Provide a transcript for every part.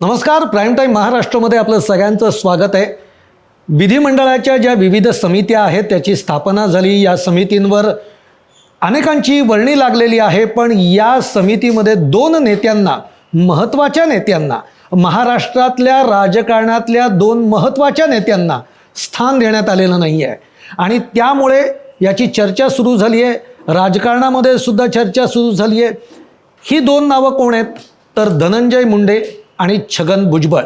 नमस्कार prime time महाराष्ट्रामध्ये आपलं सगळ्यांचं स्वागत आहे. विधिमंडळाच्या ज्या विविध समित्या आहेत त्याची स्थापना झाली. या समितींवर अनेकांची वर्णी लागलेली आहे पण या समितीमध्ये दोन नेत्यांना महत्त्वाच्या नेत्यांना महाराष्ट्रातल्या राजकारणातल्या दोन महत्त्वाच्या नेत्यांना स्थान देण्यात आलेलं नाही आहे आणि त्यामुळे याची चर्चा सुरू झाली आहे. राजकारणामध्ये सुद्धा चर्चा सुरू झाली आहे. ही दोन नावं कोण आहेत? तर धनंजय मुंडे आणि छगन भुजबळ.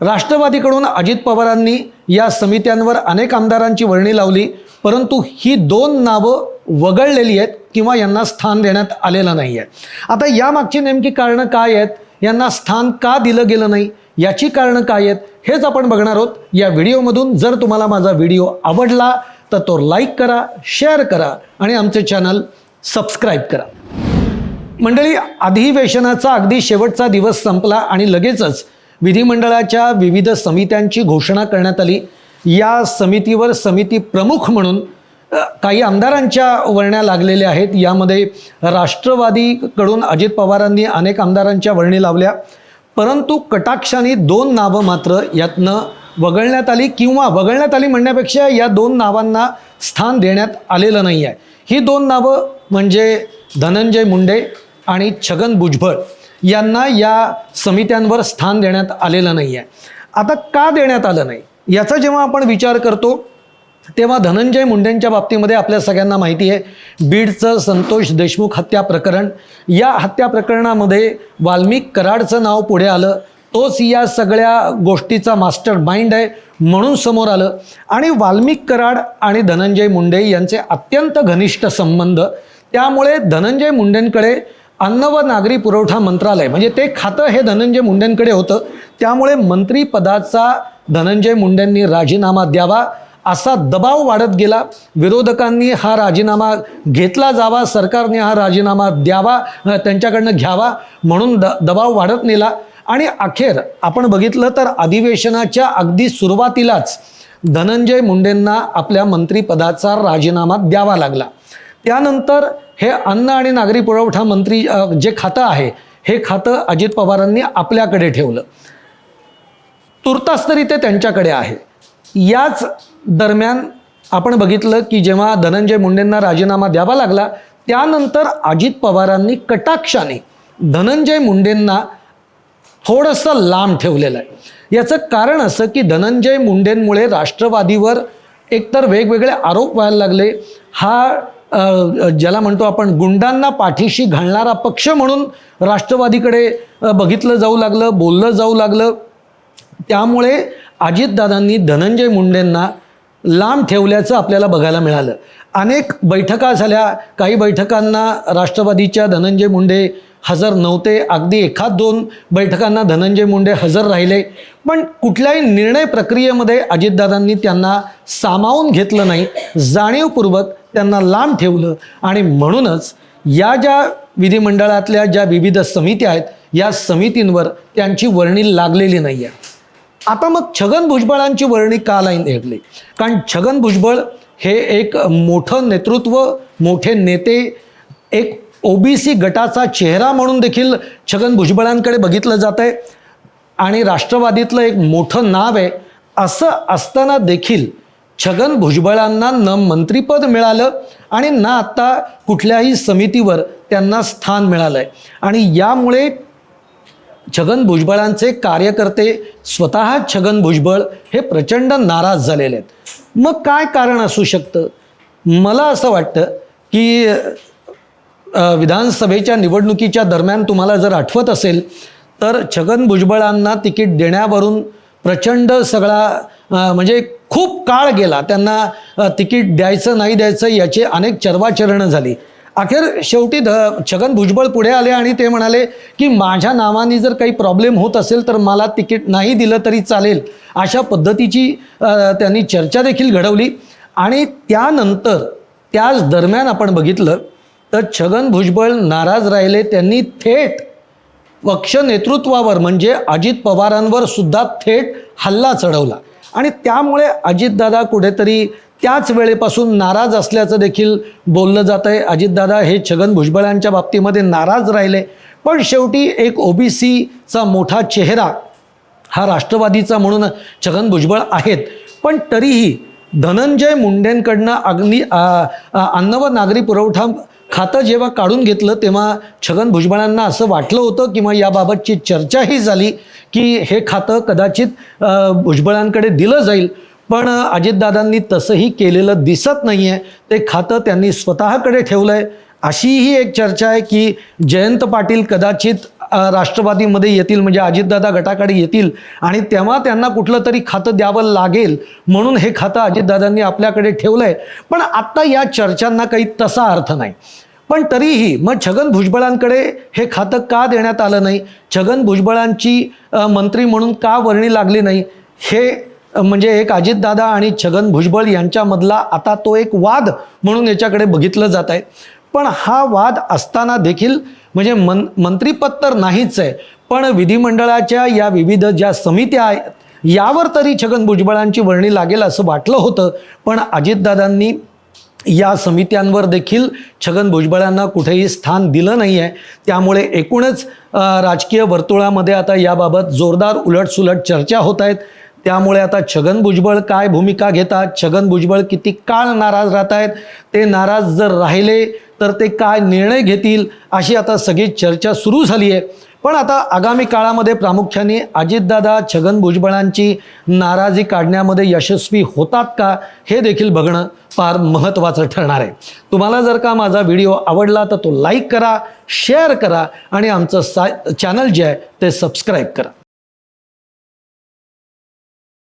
राष्ट्रवादीकडून अजित पवारांनी या समित्यांवर अनेक आमदारांची वर्णी लावली परंतु ही दोन नावं वगळलेली आहेत किंवा यांना स्थान देण्यात आलेलं नाही आहे आता यामागची नेमकी कारणं काय आहेत? यांना स्थान का दिलं गेलं नाही? याची कारणं काय आहेत? हेच आपण बघणार आहोत. या व्हिडिओमधून जर तुम्हाला माझा व्हिडिओ आवडला तर तो लाईक करा शेअर करा आणि आमचे चॅनल सबस्क्राईब करा. मंडळी अधिवेशनाचा अगदी शेवटचा दिवस संपला आणि लगेचच विधिमंडळाच्या विविध समित्यांची घोषणा करण्यात आली. या समितीवर समिती प्रमुख म्हणून काही आमदारांच्या वर्ण्या लागलेल्या आहेत. यामध्ये राष्ट्रवादीकडून अजित पवारांनी अनेक आमदारांच्या वर्णी लावल्या. परंतु कटाक्षाने दोन नावं मात्र यातनं वगळण्यात आली किंवा वगळण्यात आली म्हणण्यापेक्षा या दोन नावांना स्थान देण्यात आलेलं नाही आहे ही दोन नावं म्हणजे धनंजय मुंडे आणि छगन भुजबळ यांना या समित्यांवर स्थान देण्यात आलेलं नाही आहे आता का देण्यात आलं नाही? याचा जेव्हा आपण विचार करतो तेव्हा धनंजय मुंडेंच्या बाबतीमध्ये आपल्या सगळ्यांना माहिती आहे बीडचं संतोष देशमुख हत्या प्रकरण. या हत्या प्रकरणामध्ये वाल्मिक कराडचं नाव पुढे आलं. तोच या सगळ्या गोष्टीचा मास्टर माइंड आहे म्हणून समोर आलं. आणि वाल्मिक कराड आणि धनंजय मुंडे यांचे अत्यंत घनिष्ठ संबंध. त्यामुळे धनंजय मुंडेंकडे अन्न व नागरी पुरवठा मंत्रालय म्हणजे ते खातं हे धनंजय मुंडेंकडे होतं. त्यामुळे मंत्रीपदाचा धनंजय मुंडेंनी राजीनामा द्यावा असा दबाव वाढत गेला. विरोधकांनी हा राजीनामा घेतला जावा सरकारने हा राजीनामा द्यावा त्यांच्याकडनं घ्यावा म्हणून द दबाव वाढत नेला. आणि अखेर आपण बघितलं तर अधिवेशनाच्या अगदी सुरुवातीलाच धनंजय मुंडेंना आपल्या मंत्रिपदाचा राजीनामा द्यावा लागला. त्यानंतर हे अन्न आणि नागरी पुरवठा मंत्री जे खातं आहे हे खातं अजित पवारांनी आपल्याकडे ठेवलं. तुर्तास तरी ते त्यांच्याकडे आहे. याच दरम्यान आपण बघितलं की जेव्हा धनंजय मुंडेंना राजीनामा द्यावा लागला त्यानंतर अजित पवारांनी कटाक्षाने धनंजय मुंडेंना थोडंसं लांब ठेवलेलं आहे. याचं कारण असं की धनंजय मुंडेंमुळे राष्ट्रवादीवर एकतर वेगवेगळे आरोप व्हायला लागले. हा ज्याला म्हणतो आपण गुंडांना पाठीशी घालणारा पक्ष म्हणून राष्ट्रवादीकडे बघितलं जाऊ लागलं बोललं जाऊ लागलं. त्यामुळे अजितदादांनी धनंजय मुंडेंना लांब ठेवल्याचं आपल्याला बघायला मिळालं. अनेक बैठका झाल्या. काही बैठकांना राष्ट्रवादीच्या धनंजय मुंडे हजर नव्हते. अगदी एखाद दोन बैठकांना धनंजय मुंडे हजर राहिले. पण कुठल्याही निर्णय प्रक्रियेमध्ये अजितदादांनी त्यांना सामावून घेतलं नाही. जाणीवपूर्वक त्यांना लांब ठेवलं आणि म्हणूनच या ज्या विधिमंडळातल्या ज्या विविध समित्या आहेत या समितींवर त्यांची वर्णी लागलेली नाही आहे आता मग छगन भुजबळांची वर्णी का लाईन घेतली कारण छगन भुजबळ हे एक मोठं नेतृत्व मोठे नेते एक ओबीसी गटाचा चेहरा म्हणून देखील छगन भुजबळांकडे बघितलं जात आहे आणि राष्ट्रवादीतलं एक मोठं नाव आहे. असं असताना देखील छगन भुजबळांना न मंत्रिपद मिळालं आणि ना आत्ता कुठल्याही समितीवर त्यांना स्थान मिळालं आहे आणि यामुळे छगन भुजबळांचे कार्यकर्ते स्वतः छगन भुजबळ हे प्रचंड नाराज झालेले आहेत. मग काय कारण असू शकतं? मला असं वाटतं की विधानसभेच्या निवडणुकीच्या दरम्यान तुम्हाला जर आठवत असेल तर छगन भुजबळांना तिकीट देण्यावरून प्रचंड सगळा म्हणजे खूप काळ गेला. त्यांना तिकीट द्यायचं नाही द्यायचं याची अनेक चर्वाचरणं झाली. अखेर शेवटी ध छगन भुजबळ पुढे आले आणि ते म्हणाले की माझ्या नावाने जर काही प्रॉब्लेम होत असेल तर मला तिकीट नाही दिलं तरी चालेल. अशा पद्धतीची त्यांनी चर्चा देखील घडवली. आणि त्यानंतर त्याच दरम्यान आपण बघितलं तर छगन भुजबळ नाराज राहिले. त्यांनी थेट पक्ष नेतृत्वावर म्हणजे अजित पवारांवर सुद्धा थेट हल्ला चढवला. आणि त्यामुळे अजितदादा कुठेतरी त्याच वेळेपासून नाराज असल्याचं देखील बोललं जात आहे. अजितदादा हे छगन भुजबळांच्या बाबतीमध्ये नाराज राहिले. पण शेवटी एक ओबीसीचा मोठा चेहरा हा राष्ट्रवादीचा म्हणून छगन भुजबळ आहेत. पण तरीही धनंजय मुंडेंकडनं अग्नी अन्न व नागरी पुरवठा खातं जेव्हा काढून घेतलं तेव्हा छगन भुजबळांना असं वाटलं होतं किंवा याबाबतची चर्चाही झाली की हे खातं कदाचित भुजबळांकडे दिलं जाईल. पण अजितदादांनी तसंही केलेलं दिसत नाही आहे ते खातं त्यांनी स्वतःकडे ठेवलं आहे अशीही एक चर्चा आहे की जयंत पाटील कदाचित राष्ट्रवादीमध्ये येतील म्हणजे अजितदादा गटाकडे येतील आणि तेव्हा त्यांना कुठलं तरी खातं द्यावं लागेल म्हणून हे खातं अजितदादांनी आपल्याकडे ठेवलं आहे पण आत्ता या चर्चांना काही तसा अर्थ नाही. पण तरीही मग छगन भुजबळांकडे हे खातं का देण्यात आलं नाही? छगन भुजबळांची मंत्री म्हणून का वर्णी लागली नाही? हे म्हणजे एक अजितदादा आणि छगन भुजबळ यांच्यामधला आता तो एक वाद म्हणून याच्याकडे बघितलं जात आहे. पण हा वाद असताना देखील म्हणजे मन मंत्रिपद तर नाहीच आहे पण विधिमंडळाच्या या विविध ज्या समित्या आहेत यावर तरी छगन भुजबळांची वर्णी लागेल असं वाटलं होतं. पण अजितदादांनी या समित्यांवर देखील छगन भुजबळांना कुठेही स्थान दिलं नाही आहे त्यामुळे एकूणच राजकीय वर्तुळामध्ये आता याबाबत जोरदार उलटसुलट चर्चा होत आहेत. त्यामुळे आता छगन भुजबळ काय भूमिका घेतात छगन भुजबळ किती काळ नाराज राहत आहेत ते नाराज जर राहिले तर ते काय निर्णय घेतील अशी आता सगळी चर्चा सुरू झाली आहे पण आता आगामी काळामध्ये प्रामुख्याने अजितदादा छगन भुजबळांची नाराजी काढण्यामध्ये यशस्वी होतात का हे देखील बघणं फार महत्त्वाचं ठरणार आहे. तुम्हाला जर का माझा व्हिडिओ आवडला तर तो लाईक करा शेअर करा आणि आमचं सा चॅनल जे आहे ते सबस्क्राईब करा.